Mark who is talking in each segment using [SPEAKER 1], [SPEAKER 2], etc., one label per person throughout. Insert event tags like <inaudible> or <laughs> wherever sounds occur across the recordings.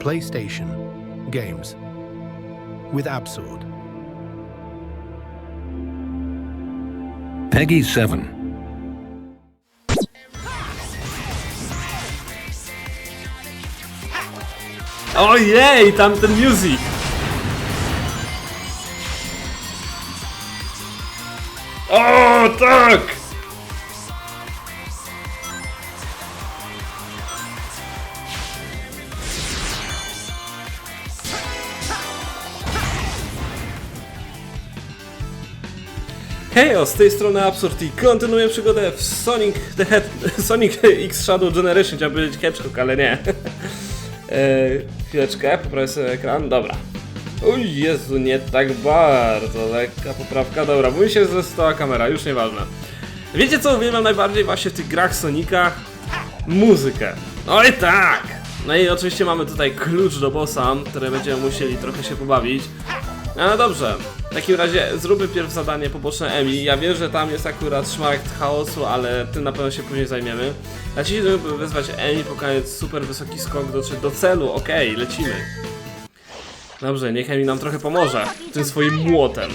[SPEAKER 1] PlayStation games with Absurd.
[SPEAKER 2] Peggy 7.
[SPEAKER 3] Ojej, tamten music! Oh, o, tak! Hejo, z tej strony Absurd i kontynuuję przygodę w Sonic the Head, <laughs> Sonic X Shadow Generation, chciałbym powiedzieć Hedgehog, ale nie. Eee, <laughs> chwileczkę, poprawię sobie ekran, dobra. O Jezu, nie tak bardzo, lekka poprawka, dobra, mówi się zestała kamera, już nieważne. Wiecie co uwielbiam najbardziej właśnie w tych grach Sonicach? Muzykę. Oj tak! No i oczywiście mamy tutaj klucz do bossa, które będziemy musieli trochę się pobawić. No dobrze, w takim razie zróbmy pierw zadanie poboczne Emi. Ja wiem, że tam jest akurat szmaragd chaosu, ale tym na pewno się później zajmiemy. Naciśnij, żeby wezwać Emi, pokonać super wysoki skok, dotrzeć do celu. Okej, lecimy. Dobrze, niech Emi nam trochę pomoże tym swoim młotem.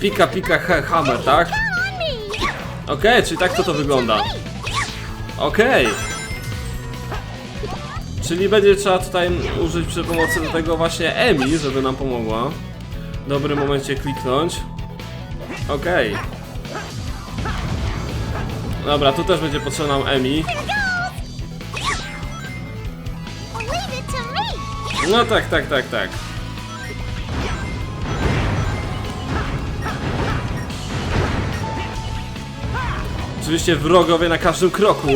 [SPEAKER 3] Pika, pika, he, hammer, tak? Okej, czyli tak to to wygląda. Okej. Czyli będzie trzeba tutaj użyć przy pomocy do tego właśnie Emi, żeby nam pomogła. W dobrym momencie kliknąć. Okej. Dobra, tu też będzie potrzebna Emi. No tak, tak, tak, tak. Oczywiście wrogowie na każdym kroku.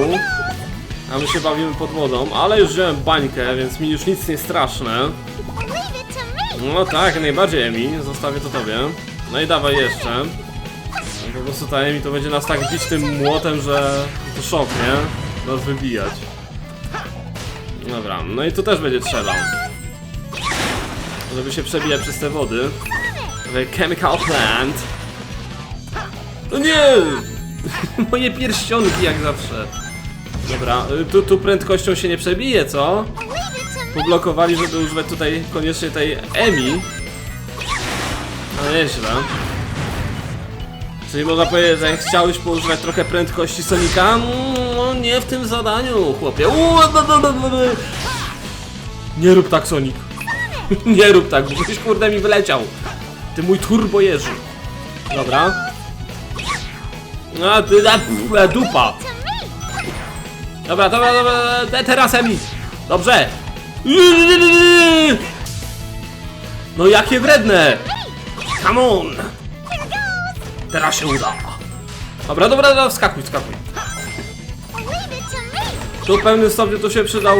[SPEAKER 3] A my się bawimy pod wodą, ale już wziąłem bańkę, więc mi już nic nie straszne. No tak, najbardziej Emi, zostawię to tobie. No i dawaj jeszcze. Po prostu ta Emi to będzie nas tak bić tym młotem, że to szok, nie? Nas wybijać. Dobra, no i tu też będzie trzeba. Żeby się przebijać przez te wody. Tutaj Chemical Plant. No nie! <laughs> Moje pierścionki jak zawsze. Dobra, y, tu, tu prędkością się nie przebije, co? Poblokowali, żeby używać tutaj koniecznie tej Emi. No nieźle. Czyli można powiedzieć, że chciałeś poużywać trochę prędkości Sonika, no nie w tym zadaniu, chłopie. Nie rób tak, Sonic. <laughs> Nie rób tak, bo kurde mi wyleciał. Ty mój turbo jeży. Dobra. No, ty pf, dupa. Dobra, dobra, dobra, te- teraz Emi. Dobrze. No jakie wredne! Come on! Teraz się uda. Dobra, dobra, dobra,
[SPEAKER 4] to me!
[SPEAKER 3] Tu w pewnym stopniu tu się przydał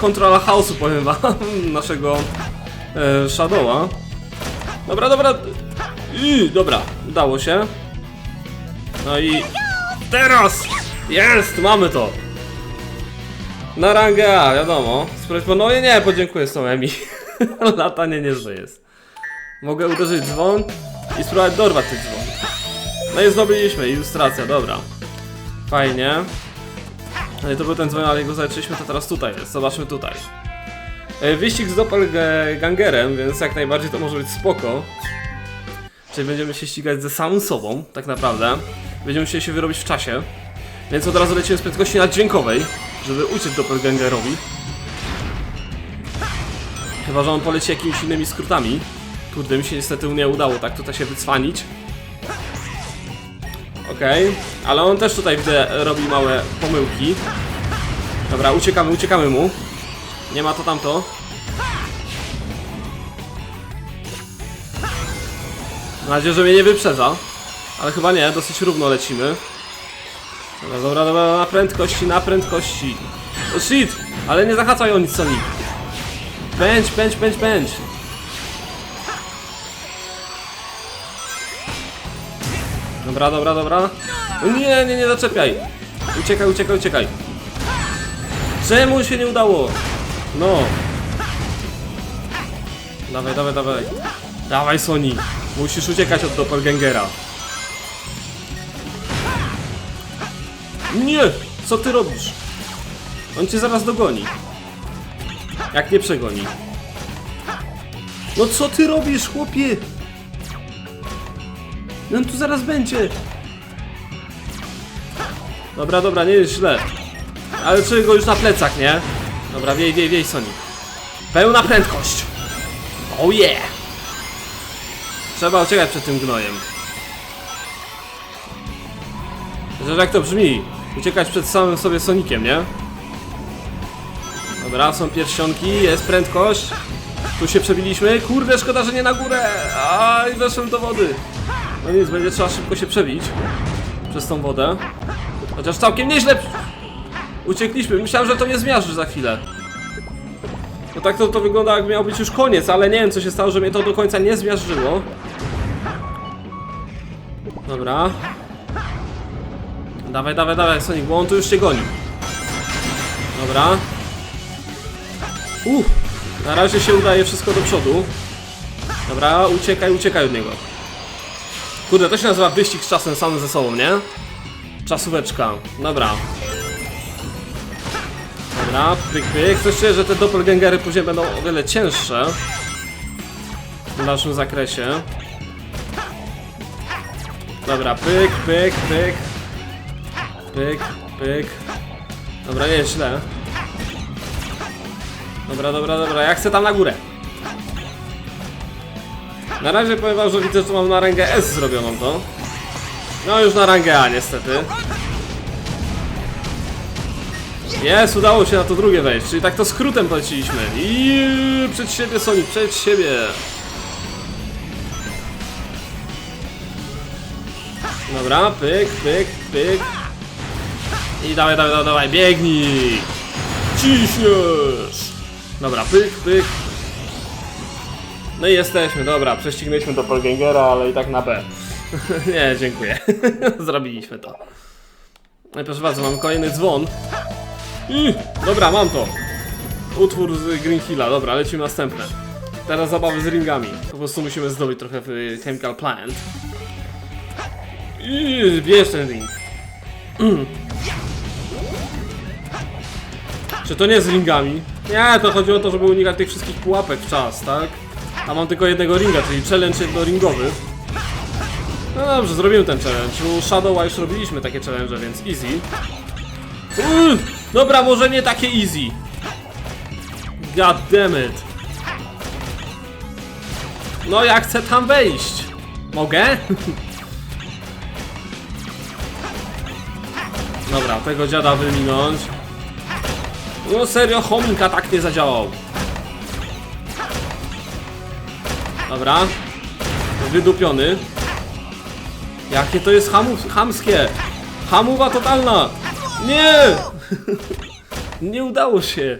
[SPEAKER 3] kontrola chaosu, powiem wam, <laughs> naszego e, Shadowa. Dobra, dobra. I, dobra, udało się. No i teraz! Jest, mamy to! Na rangę A, wiadomo. Sprawdź, no nie, nie, podziękuję są Emi. <laughs> Latanie niezłe jest. Mogę uderzyć dzwon i spróbować dorwać tych dzwon. No i zdobyliśmy, ilustracja, dobra. Fajnie. No i to był ten dzwon, ale go zaliczyliśmy, to teraz tutaj jest. Zobaczmy tutaj. E, Wyścig z doppelgangerem, więc jak najbardziej to może być spoko. Czyli będziemy się ścigać ze samym sobą, tak naprawdę. Będziemy musieli się wyrobić w czasie. Więc od razu lecimy z prędkości naddźwiękowej, żeby uciec doppelgangerowi. Chyba, że on poleci jakimiś innymi skrótami. Kurde, mi się niestety nie udało tak tutaj się wycwanić. Okej, ale on też tutaj widzę robi małe pomyłki. Dobra, uciekamy, uciekamy mu. Nie ma to tamto. Mam nadzieję, że mnie nie wyprzedza. Ale chyba nie, dosyć równo lecimy. Dobra, dobra, dobra, na prędkości, na prędkości. O shit! Ale nie zahaczaj o nic, Sonic. Pędź, pędź, pędź, pędź. Dobra, dobra, dobra. O nie, nie, nie zaczepiaj. Uciekaj, uciekaj, uciekaj. Czemu się nie udało? No. Dawaj, dawaj, dawaj. Dawaj, Sonic. Musisz uciekać od doppelgangera. Nie! Co ty robisz? On cię zaraz dogoni. Jak nie przegoni. No co ty robisz, chłopie? No on tu zaraz będzie. Dobra, dobra, nie jest źle. Ale czuję go już na plecach, nie? Dobra, wiej, wiej, wiej, Sonic. Pełna prędkość. Oh yeah! Trzeba uciekać przed tym gnojem. Zresztą jak to brzmi? Uciekać przed samym sobie Sonikiem, nie? Dobra, są pierścionki, jest prędkość. Tu się przebiliśmy. Kurde, szkoda, że nie na górę. Aj, weszłem do wody. No nic, będzie trzeba szybko się przebić. Przez tą wodę. Chociaż całkiem nieźle uciekliśmy. Myślałem, że to nie zmiażdży za chwilę. No tak to, to wygląda jak miał być już koniec, ale nie wiem co się stało, że mnie to do końca nie zmiażdżyło. Dobra. Dawaj, dawaj, dawaj, Sonic, bo on tu już cię goni. Dobra. Uff, na razie się udaje wszystko do przodu. Dobra, uciekaj, uciekaj od niego. Kurde, to się nazywa wyścig z czasem samym ze sobą, nie? Czasóweczka. Dobra. Dobra, pyk, pyk. Coś czuję, że te doppelgangery później będą o wiele cięższe. W dalszym zakresie. Dobra, pyk, pyk, pyk. Pyk, pyk. Dobra, nie jest źle. Dobra, dobra, dobra, ja chcę tam na górę. Na razie powiem wam, że widzę, że mam na rangę S zrobioną to. No już na rangę A niestety. Jest, udało się na to drugie wejść, czyli tak to skrótem poleciliśmy. I przed siebie Sonic, przed siebie. Dobra, pyk, pyk, pyk. I dawaj, dawaj, dawaj, dawaj, biegnij! Ciśniesz! Dobra, pyk, pyk. No i jesteśmy, dobra, prześcignęliśmy do Polgangera, ale i tak na B. <laughs> Nie, dziękuję. <laughs> Zrobiliśmy to. No proszę bardzo, mam kolejny dzwon. I, dobra, mam to. Utwór z Green Hilla, dobra, lecimy następne. Teraz zabawy z ringami. Po prostu musimy zdobyć trochę w y, Chemical Plant. I bierz ten ring. <clears throat> Czy to nie z ringami? Nie, to chodzi o to, żeby unikać tych wszystkich pułapek w czas, tak? A mam tylko jednego ringa, czyli challenge jednoringowy. No dobrze, zrobimy ten challenge. U Shadowa już robiliśmy takie challenge, więc easy. Uuu, dobra, może nie takie easy. God damn it. No ja chcę tam wejść. Mogę? <laughs> Dobra, tego dziada wyminąć. No serio, chominka tak nie zadziałał. Dobra. Wydupiony. Jakie to jest hamu chamskie. Hamuwa totalna. Nie! <laughs> nie udało się.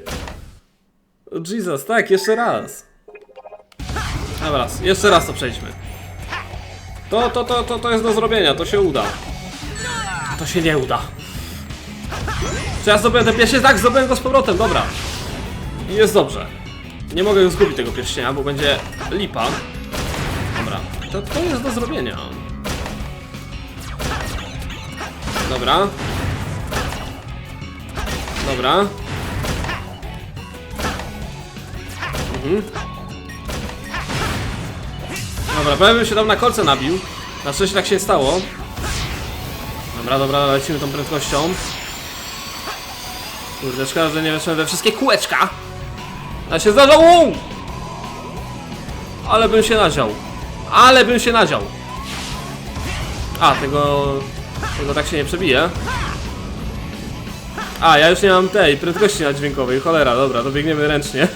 [SPEAKER 3] Jesus, tak, jeszcze raz. Dobra, jeszcze raz to przejdźmy. To, to, to, to, to jest do zrobienia, to się uda. To się nie uda. Czy ja zdobyłem ten pierścień? Tak, zdobyłem go z powrotem, dobra. I jest dobrze. Nie mogę już zgubić tego pierścienia, bo będzie lipa. Dobra, to, to jest do zrobienia. Dobra. Dobra. Mhm. Dobra, prawie bym się tam na kolce nabił. Na szczęście tak się stało. Dobra, dobra, lecimy tą prędkością. Kurde, szkoda, że nie weszłem we wszystkie kółeczka. A się zdarzało! Ale bym się nadział. Ale bym się nadział. A, tego... Tego tak się nie przebije. A, ja już nie mam tej prędkości nadźwiękowej. Cholera, dobra, to biegniemy ręcznie. <laughs>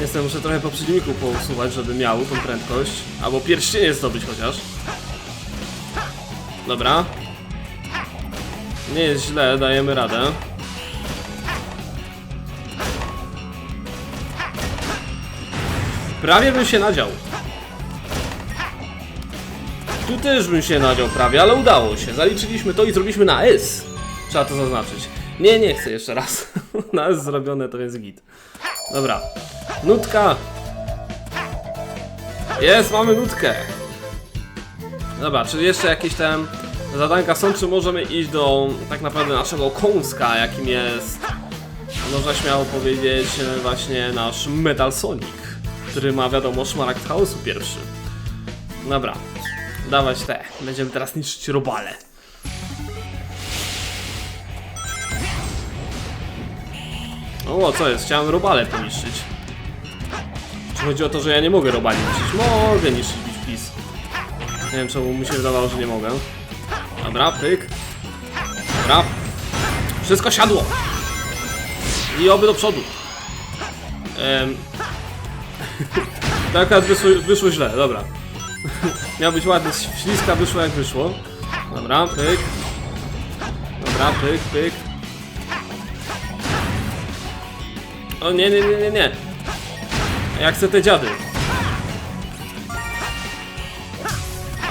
[SPEAKER 3] Niestety muszę trochę po przeciwniku pousuwać, żeby miał tą prędkość. Albo pierścienie zdobyć chociaż. Dobra. Nie jest źle, dajemy radę. Prawie bym się nadział. Tu też bym się nadział prawie, ale udało się. Zaliczyliśmy to i zrobiliśmy na S. Trzeba to zaznaczyć. Nie, nie chcę jeszcze raz. <laughs> na S zrobione to jest git. Dobra. Nutka. Jest, mamy nutkę. Dobra, czy jeszcze jakieś tam zadanka są, czy możemy iść do tak naprawdę naszego kąska, jakim jest można śmiało powiedzieć właśnie nasz Metal Sonic, który ma wiadomo szmaragd chaosu pierwszy. Dobra, dawać te. Będziemy teraz niszczyć robale. O, co jest? Chciałem robale poniszczyć. Czy chodzi o to, że ja nie mogę robali niszczyć? Mogę niszczyć Please. Nie wiem czemu mi się wydawało, że nie mogę. Dobra, pyk. Dobra. Wszystko siadło. I oby do przodu. Ehm. <laughs> tak akurat wyszło, wyszło źle, dobra. <laughs> Miał być ładny śliska, wyszło jak wyszło. Dobra, pyk. Dobra, pyk, pyk. O nie, nie, nie, nie, nie. Ja chcę te dziady.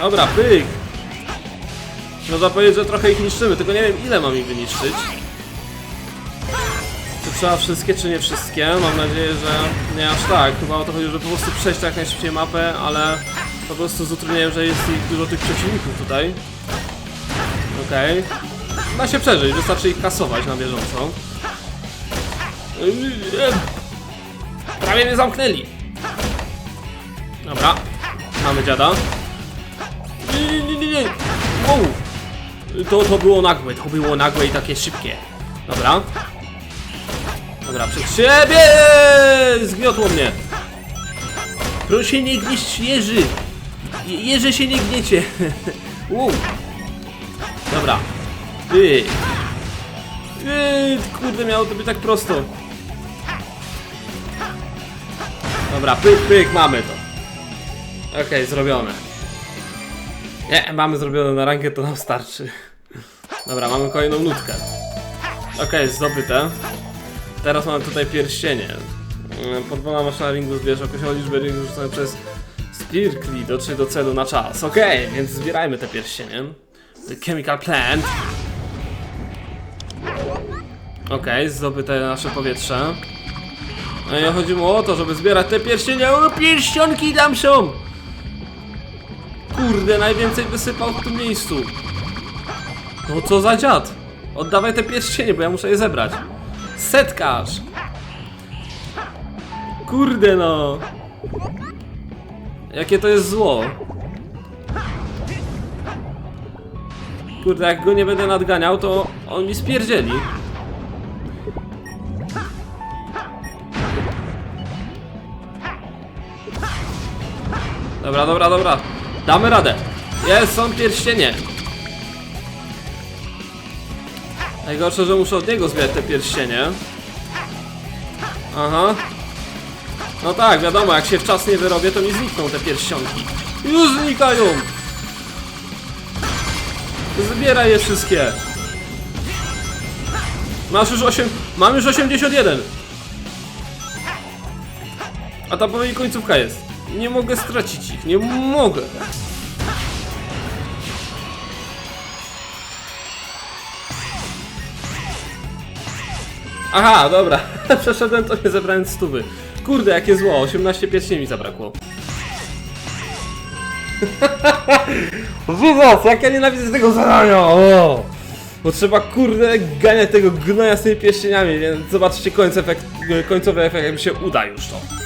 [SPEAKER 3] Dobra, pyk. Można powiedzieć, że trochę ich niszczymy, tylko nie wiem ile mam ich wyniszczyć. Czy trzeba wszystkie, czy nie wszystkie? Mam nadzieję, że nie aż tak. Chyba o to chodzi, żeby po prostu przejść jak najszybciej mapę, ale po prostu z utrudnieniem, że jest ich dużo tych przeciwników tutaj. Okej. Da się przeżyć, wystarczy ich kasować na bieżąco. Prawie mnie zamknęli. Dobra. Mamy dziada. Wow. To, to było nagłe, to było nagłe i takie szybkie. Dobra. Dobra, przed siebie! Zgniotło mnie. Proszę nie gnieść jeży. Je- Jeże się nie gniecie. <laughs> wow. Dobra. Ty. Yy, kurde, miało to być tak prosto. Dobra, pyk, pyk, mamy to. Okej, zrobione. Nie, mamy zrobione na rankę, to nam starczy. Dobra, mamy kolejną nutkę. Okej, zdobyte. Teraz mamy tutaj pierścienie. Mm, Podwójna maszyna ringu zbierze określoną liczbę ringów rzucone przez Spirkli dotrze do celu na czas. Okej, więc zbierajmy te pierścienie. The Chemical Plant. Okej, zdobyte nasze powietrze. No i chodzi mu o to, żeby zbierać te pierścienie. O, pierścionki tam są! Kurde, najwięcej wysypał w tym miejscu. No co za dziad? Oddawaj te pierścienie, bo ja muszę je zebrać. Setkarz! Kurde no! Jakie to jest zło? Kurde, jak go nie będę nadganiał, to on mi spierdzieli. Dobra, dobra, dobra. Damy radę. Jest, są pierścienie. Najgorsze, że muszę od niego zbierać te pierścienie. Aha. No tak, wiadomo, jak się w czas nie wyrobię, to mi znikną te pierścionki. Już znikają! Zbieraj je wszystkie. Masz już 8... Mam już 81. A ta powoli końcówka jest. Nie mogę stracić ich, nie mogę. Aha, dobra. <laughs> Przeszedłem to nie zebrałem stówy. Kurde, jakie zło, 18 pierścieni mi zabrakło. <laughs> Wywaz, jak ja nienawidzę tego zadania! O! Bo trzeba kurde ganiać tego gnoja z tymi pierścieniami, więc zobaczcie końcowy efekt, końcowy efekt, jak mi się uda już to.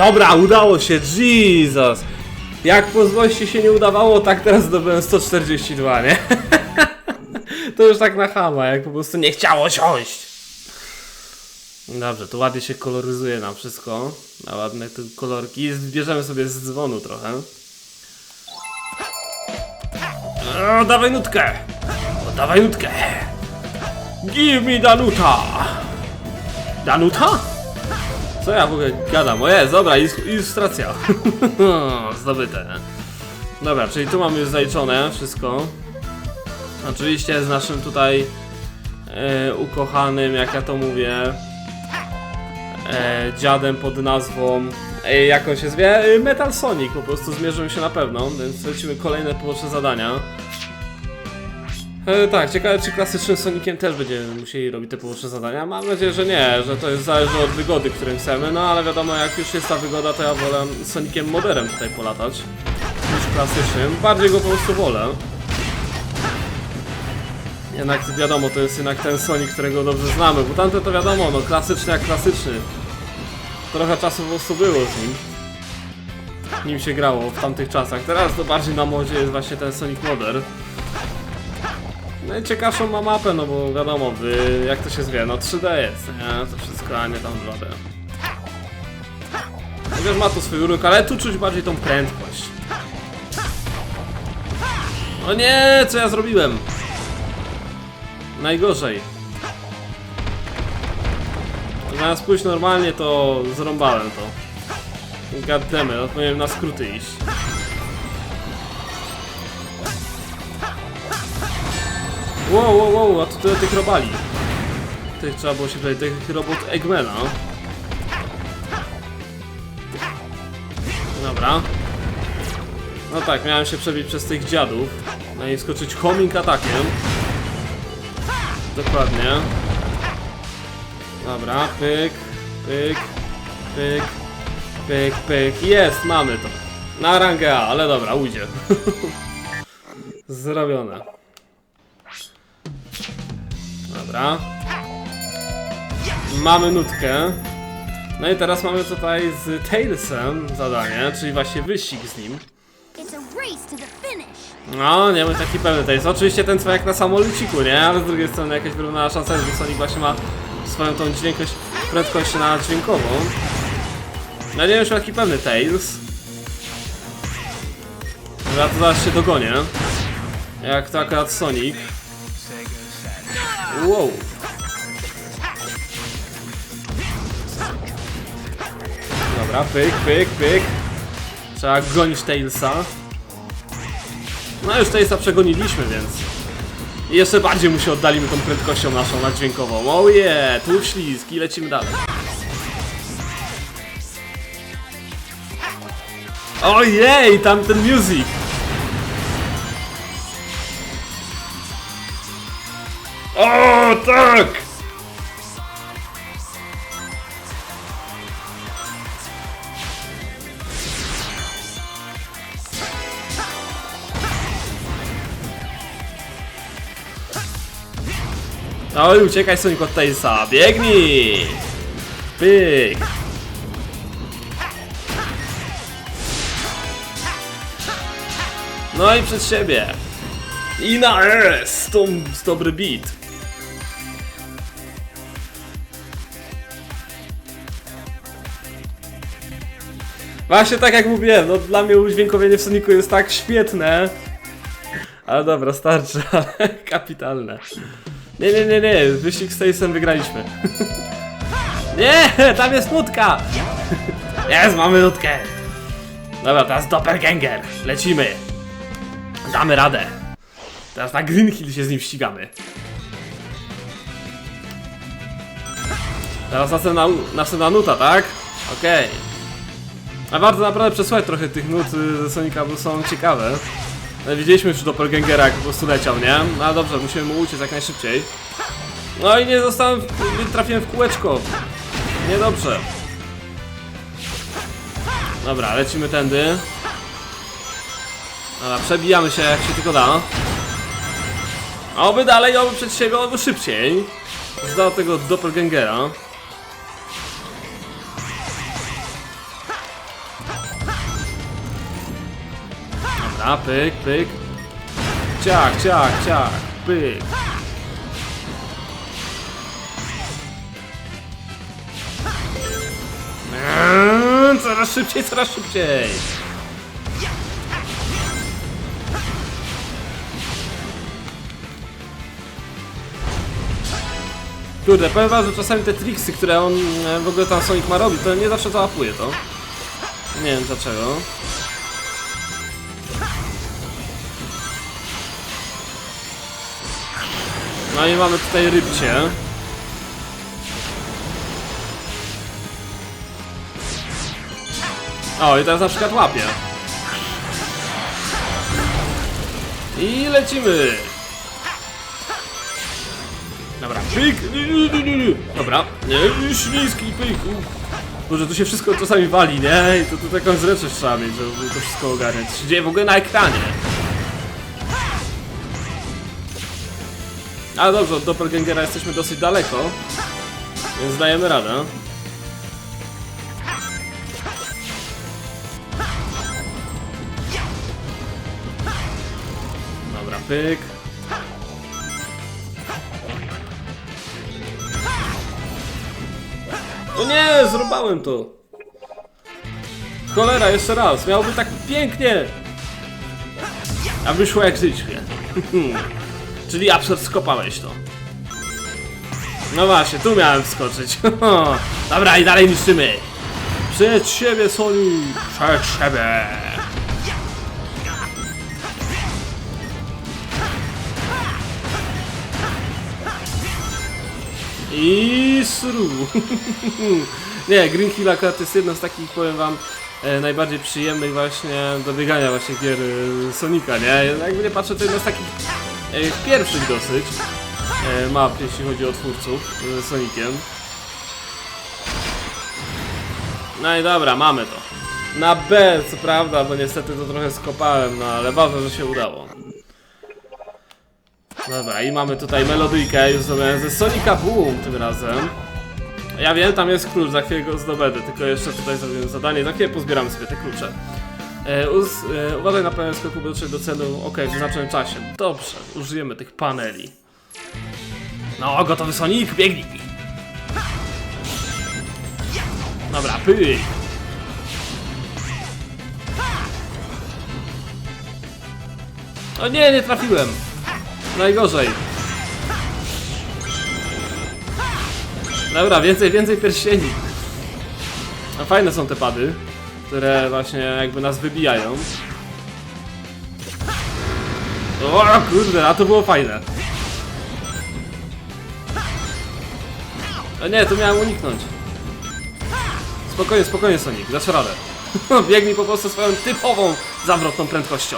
[SPEAKER 3] Dobra, udało się, Jesus! Jak po złości się nie udawało, tak teraz zdobyłem 142, nie? <laughs> to już tak na chama, jak po prostu nie chciało siąść. Dobrze, to ładnie się koloryzuje nam wszystko. Na ładne te kolorki. Zbierzemy sobie z dzwonu trochę. O, dawaj nutkę! O, dawaj nutkę! Give me Danuta! Danuta? Co ja w ogóle gadam? O jest, dobra, ilustracja. <laughs> Zdobyte. Dobra, czyli tu mamy już zaliczone wszystko. Oczywiście z naszym tutaj e, ukochanym, jak ja to mówię, e, dziadem pod nazwą, e, jak on się zwie? E, Metal Sonic, po prostu zmierzymy się na pewno, więc lecimy kolejne poboczne zadania. E, tak, ciekawe czy klasycznym Soniciem też będziemy musieli robić te poboczne zadania. Mam nadzieję, że nie, że to jest zależy od wygody, którym chcemy, no ale wiadomo, jak już jest ta wygoda, to ja wolę Soniciem moderem tutaj polatać niż klasycznym. Bardziej go po prostu wolę. Jednak wiadomo, to jest jednak ten Sonic, którego dobrze znamy, bo tamte to wiadomo, no klasyczny jak klasyczny. Trochę czasu po prostu było z nim. Nim się grało w tamtych czasach. Teraz to bardziej na modzie jest właśnie ten Sonic Modern. Najciekawszą ma mapę, no bo wiadomo, wy, jak to się zwie, no 3D jest, nie? To wszystko, a nie tam 2D. Chociaż ma tu swój urok, ale tu czuć bardziej tą prędkość. O nie, co ja zrobiłem? Najgorzej. Zamiast pójść normalnie, to zrąbałem to. Goddammit, no na skróty iść. Wow, wow, wow, a tu tyle tych robali. Tych trzeba było się tutaj, tych robot Eggmana. Dobra. No tak, miałem się przebić przez tych dziadów. No i skoczyć homing atakiem. Dokładnie. Dobra, pyk, pyk, pyk, pyk, pyk. Jest, mamy to. Na rangę A, ale dobra, ujdzie. <laughs> Zrobione. Dobra. Mamy nutkę. No i teraz mamy tutaj z Tailsem zadanie, czyli właśnie wyścig z nim. No, nie bądź taki pewny to jest. Oczywiście ten co jak na samoleciku, nie? Ale z drugiej strony jakaś wyrównana szansa jest, bo Sonic właśnie ma swoją tą dźwiękość, prędkość na dźwiękową. No nie wiem, czy taki pewny Tails. Ja to zaraz się dogonię. Jak to akurat Sonic. Wow. Dobra, pyk, pyk, pyk. Trzeba gonić Tailsa. No już Tailsa przegoniliśmy, więc... I jeszcze bardziej mu się oddalimy tą prędkością naszą nadźwiękową. Oh yeah, tu ślizg i lecimy dalej. Ojej, tam ten music! O, tak! Oj, uciekaj Sonic od Tailsa, biegnij! Pyk! No i przed siebie! I na S! To z dobry beat. Właśnie tak jak mówiłem, no dla mnie udźwiękowienie w Sonicu jest tak świetne. Ale dobra, starczy, <laughs> ale kapitalne. Nie, nie, nie, nie, wyścig z Tailsem wygraliśmy. <laughs> nie, tam jest nutka! <laughs> Jest, mamy nutkę! Dobra, teraz Doppelganger, lecimy! Damy radę! Teraz na Green Hill się z nim ścigamy. Teraz następna, następna nuta, tak? Okej. A warto naprawdę przesłuchać trochę tych nut y, ze Sonika, bo są ciekawe. Ale Widzieliśmy już Doppelgangera, jak po prostu leciał, nie? No ale dobrze, musimy mu uciec jak najszybciej. No i nie zostałem, w, trafiłem w kółeczko. Niedobrze. Dobra, lecimy tędy. Dobra, przebijamy się jak się tylko da. Oby dalej, oby przed siebie, oby szybciej. Zdał tego Doppelgangera. Dobra, pyk, pyk. Ciak, ciak, ciak, pyk. Eee, Coraz szybciej, coraz szybciej. Kurde, powiem wam, że czasami te triksy, które on e, w ogóle tam Sonic ma robić, to nie zawsze załapuje to. Nie wiem dlaczego. No i mamy tutaj rybcie. O, i teraz na przykład łapie. I lecimy. Dobra, pyk. Dobra, śliski pyk. Boże, tu się wszystko czasami wali, nie? I to tu taką zręczność trzeba mieć, żeby to wszystko ogarniać. Się dzieje w ogóle na ekranie. Ale dobrze, od Doppelgangera jesteśmy dosyć daleko. Więc dajemy radę. Dobra, pyk. O nie, zrobałem to. Cholera, jeszcze raz. Miałoby tak pięknie. A wyszło jak życie. <laughs> Czyli absurd skopałeś to. No właśnie, tu miałem wskoczyć. <laughs> Dobra, i dalej niszczymy. Przed siebie, Sonic! Przed siebie! I sru. <laughs> Nie, Green Hill akurat jest jedno z takich, powiem wam, e, najbardziej przyjemnych właśnie do biegania właśnie gier e, Sonika, nie? Jakby nie patrzę, to jedno z takich pierwszych dosyć e, map, jeśli chodzi o twórców e, Sonikiem. No i dobra, mamy to. Na B, co prawda, bo niestety to trochę skopałem, no ale ważne, że się udało. Dobra, i mamy tutaj melodyjkę już zrobioną ze Sonika Boom tym razem. Ja wiem, tam jest klucz, za chwilę go zdobędę, tylko jeszcze tutaj zrobimy zadanie, za chwilę pozbieramy sobie te klucze. E, uz, e, uważaj na pełen skoku, by do celu, ok, w wyznaczonym czasie. Dobrze, użyjemy tych paneli. No, gotowy Sonic, biegnij! Dobra, pyj! O nie, nie trafiłem! Najgorzej. Dobra, więcej, więcej pierścieni. No fajne są te pady, które właśnie jakby nas wybijają. O kurde, a to było fajne. O nie, tu miałem uniknąć. Spokojnie, spokojnie Sonic, dasz radę. <laughs> Biegnij po prostu swoją typową zawrotną prędkością.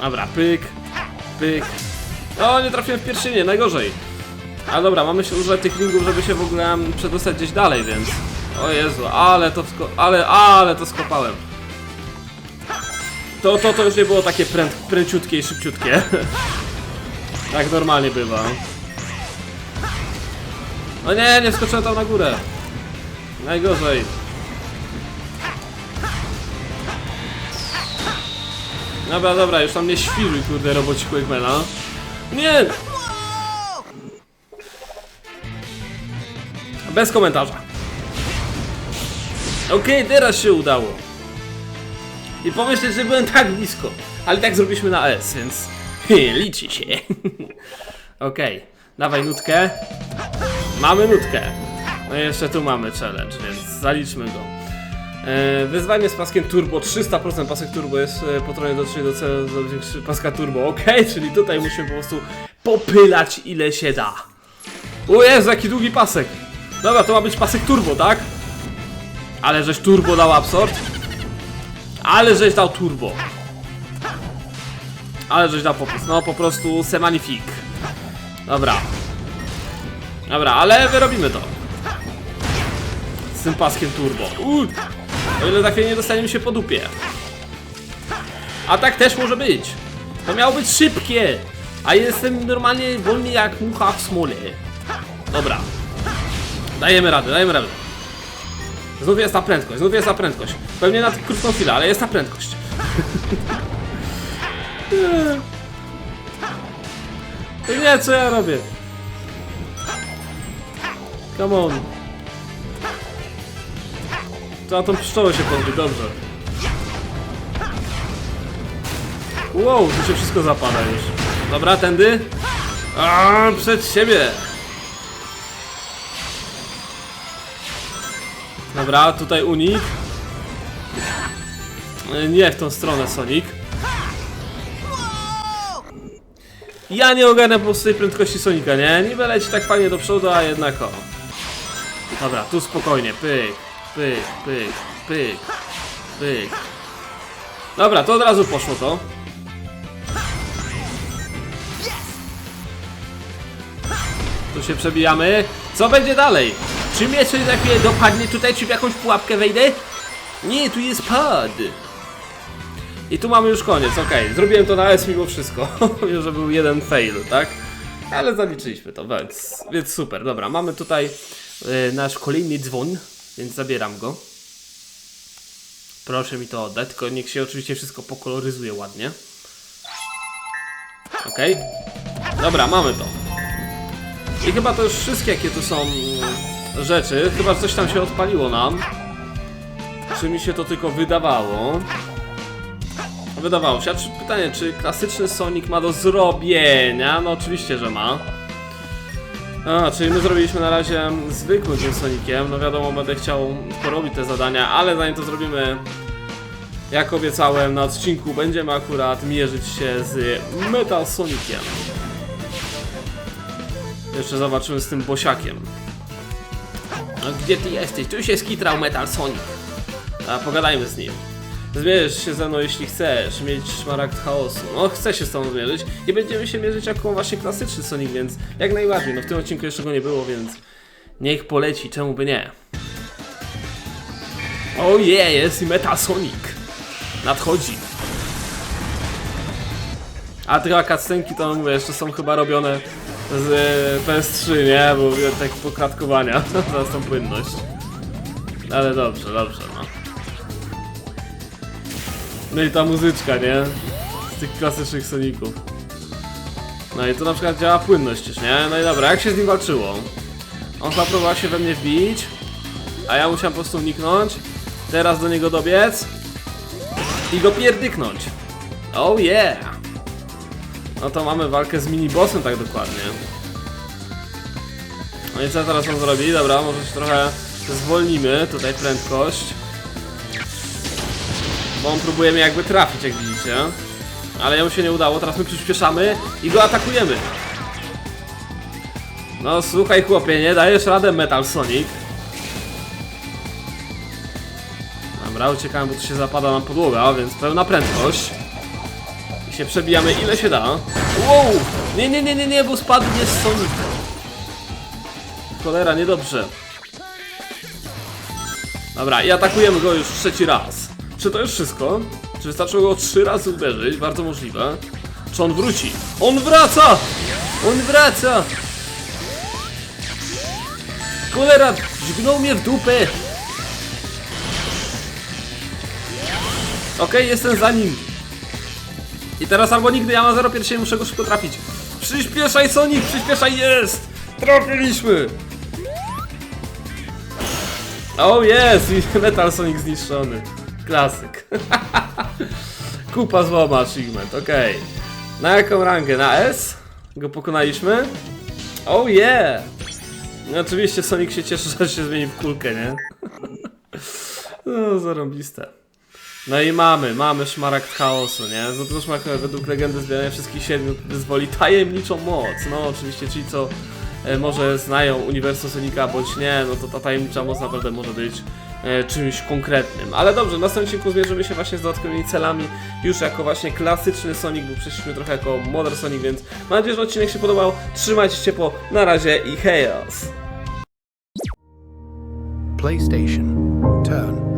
[SPEAKER 3] Dobra, pyk, pyk. O, nie trafiłem w pierścienie, najgorzej. A dobra, mamy się używać tych ringów, żeby się w ogóle przedostać gdzieś dalej, więc... O Jezu, ale to wsko... ale, ale to skopałem. To, to, to już nie było takie pręd, pręciutkie i szybciutkie. <laughs> tak normalnie bywa. O nie, nie wskoczyłem tam na górę. Najgorzej. Dobra, dobra, już tam nie świruj, kurde, roboci Quackmana. Nie! Bez komentarza. Okej, teraz się udało. I pomyśleć, że byłem tak blisko. Ale tak zrobiliśmy na S, więc <laughs> liczy się. <laughs> Okej, dawaj nutkę. Mamy nutkę. No i jeszcze tu mamy challenge, więc zaliczmy go. E, wyzwanie z paskiem turbo, 300% pasek turbo jest e, potronie dotrzeć do celu zdobycia paska turbo, ok, <laughs> czyli tutaj musimy po prostu popylać ile się da. O jaki długi pasek. Dobra, to ma być pasek turbo, tak? Ale żeś turbo dał absurd? Ale żeś dał turbo. Ale żeś dał po prostu, no po prostu semanifik. Dobra. Dobra, ale wyrobimy to. Z tym paskiem turbo. Uuu. O ile za chwilę nie dostaniemy się po dupie. A tak też może być. To miało być szybkie. A jestem normalnie wolny jak mucha w smole. Dobra. Dajemy radę, dajemy radę. Znów jest ta prędkość, znów jest ta prędkość. Pewnie na krótką chwilę, ale jest ta prędkość. <laughs> Nie. Co ja robię? Come on. Trzeba tą pszczołę się pozbyć, dobrze. Wow, tu się wszystko zapada już. Dobra, tędy. A, przed siebie. Dobra, tutaj unik. Nie w tą stronę, Sonic. Ja nie ogarnę po prostu tej prędkości Sonika, nie? Niby leci tak fajnie do przodu, a jednak o. Dobra, tu spokojnie, pyk, pyk, pyk, pyk, pyk. Dobra, to od razu poszło to. Tu się przebijamy. Co będzie dalej? Czy mnie coś za chwilę dopadnie tutaj, czy w jakąś pułapkę wejdę? Nie, tu jest pad. I tu mamy już koniec, okej. Zrobiłem to na S mimo wszystko, <laughs> mimo że był jeden fail, tak? Ale zaliczyliśmy to, więc, więc super. Dobra, mamy tutaj e, nasz kolejny dzwon, więc zabieram go. Proszę mi to oddać, tylko niech się oczywiście wszystko pokoloryzuje ładnie. Okej. Dobra, mamy to. I chyba to już wszystkie jakie tu są mm, rzeczy. Chyba coś tam się odpaliło nam. Czy mi się to tylko wydawało? Wydawało się. A czy, pytanie, czy klasyczny Sonic ma do zrobienia? No oczywiście, że ma. A, czyli my zrobiliśmy na razie zwykłym tym Soniciem. No wiadomo, będę chciał porobić te zadania, ale zanim to zrobimy, jak obiecałem na odcinku, będziemy akurat mierzyć się z Metal Soniciem. Jeszcze zobaczymy z tym bosiakiem. No, gdzie ty jesteś? Tu się skitrał Metal Sonic. A pogadajmy z nim. Zmierzysz się ze mną, jeśli chcesz mieć szmaragd chaosu. No, chcę się z tobą zmierzyć i będziemy się mierzyć jako właśnie klasyczny Sonic, więc jak najbardziej. No w tym odcinku jeszcze go nie było, więc niech poleci, czemu by nie. O oh yeah, jest i Metal Sonic. Nadchodzi. A te cutscenki to mówię, jeszcze są chyba robione z e, PS3, nie? Bo tak pokratkowania <laughs> za tą płynność. Ale dobrze, dobrze, no. No i ta muzyczka, nie? Z tych klasycznych Soników. No i tu na przykład działa płynność już, nie? No i dobra, jak się z nim walczyło? On próbował się we mnie wbić, a ja musiałem po prostu uniknąć. Teraz do niego dobiec i go pierdyknąć. Oh yeah! No to mamy walkę z minibossem tak dokładnie. No i co teraz on zrobi? Dobra, może się trochę zwolnimy tutaj prędkość. Bo on próbuje jakby trafić, jak widzicie. Ale jemu się nie udało, teraz my przyspieszamy i go atakujemy. No słuchaj chłopie, nie dajesz radę Metal Sonic. Dobra, uciekałem, bo tu się zapada nam podłoga, więc pełna prędkość. I się przebijamy ile się da. Wow! Nie, nie, nie, nie, nie, bo spadnie Sonic. Cholera, niedobrze. Dobra, i atakujemy go już trzeci raz. Czy to już wszystko? Czy wystarczyło go trzy razy uderzyć? Bardzo możliwe. Czy on wróci? On wraca! On wraca! Cholera, dźgnął mnie w dupę! Okej, jestem za nim. I teraz albo nigdy, ja mam 0 pierścieni, muszę go szybko trafić. Przyspieszaj Sonic, przyspieszaj, jest! Trafiliśmy! O jest! I <laughs> Metal Sonic zniszczony. Klasyk. <laughs> Kupa złoma achievement, okej. Na jaką rangę? Na S? Go pokonaliśmy? Oh yeah! No, oczywiście Sonic się cieszy, że się zmieni w kulkę, nie? <laughs> No, zarąbiste. No i mamy, mamy szmaragd chaosu, nie? Złoty szmaragd według legendy zbierania wszystkich siedmiu wyzwoli tajemniczą moc. No oczywiście ci, co e, może znają uniwersum Sonika bądź nie, no to ta tajemnicza moc naprawdę może być e, czymś konkretnym. Ale dobrze, w następnym odcinku zmierzymy się właśnie z dodatkowymi celami już jako właśnie klasyczny Sonic, bo przeszliśmy trochę jako Modern Sonic, więc mam nadzieję, że odcinek się podobał. Trzymajcie się ciepło, na razie i chaos!
[SPEAKER 1] PlayStation. Turn.